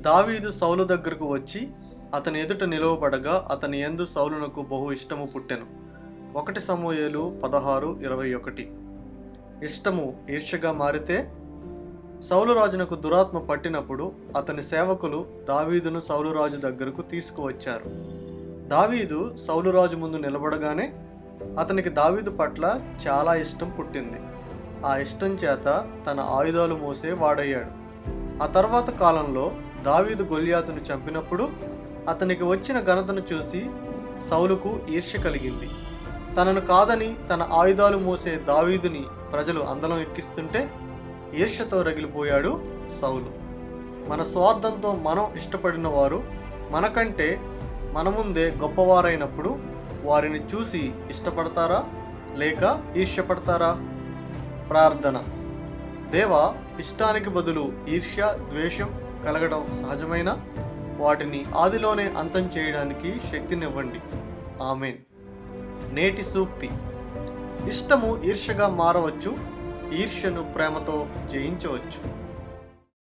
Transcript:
దావీదు సౌలు దగ్గరకు వచ్చి అతని ఎదుట నిలువబడగా అతని ఎందు సౌలునకు బహు ఇష్టము పుట్టెను. ఒకటి సమూహలు పదహారు ఇరవై ఒకటి. ఇష్టము ఈర్ష్యగా మారితే సౌలు రాజునకు దురాత్మ పట్టినప్పుడు అతని సేవకులు దావీదును సౌలు రాజు దగ్గరకు తీసుకువచ్చారు. దావీదు సౌలు రాజు ముందు నిలబడగానే అతనికి దావీదు పట్ల చాలా ఇష్టం పుట్టింది. ఆ ఇష్టం చేత తన ఆయుధాలు మోసే వాడయ్యాడు. ఆ తర్వాత కాలంలో దావీదు గొలియాతును చంపినప్పుడు అతనికి వచ్చిన ఘనతను చూసి సౌలుకు ఈర్ష్య కలిగింది. తనను కాదని తన ఆయుధాలు మోసే దావీదుని ప్రజలు అందలం ఎక్కిస్తుంటే ఈర్ష్యతో రగిలిపోయాడు సౌలు. మన స్వార్థంతో మనం ఇష్టపడిన వారు మనకంటే మన ముందే గొప్పవారైనప్పుడు వారిని చూసి ఇష్టపడతారా? లేక ఈర్ష్యపడతారా? ప్రార్థన. దేవ ఇష్టానికి బదులు ఈర్ష్య ద్వేషం కలగడం సహజమైన? వాటిని ఆదిలోనే అంతం చేయడానికి శక్తినివ్వండి. ఆమెన్. నేటి సూక్తి. ఇష్టము ఈర్ష్యగా మారవచ్చు ఈర్ష్యను ప్రేమతో జయించవచ్చు.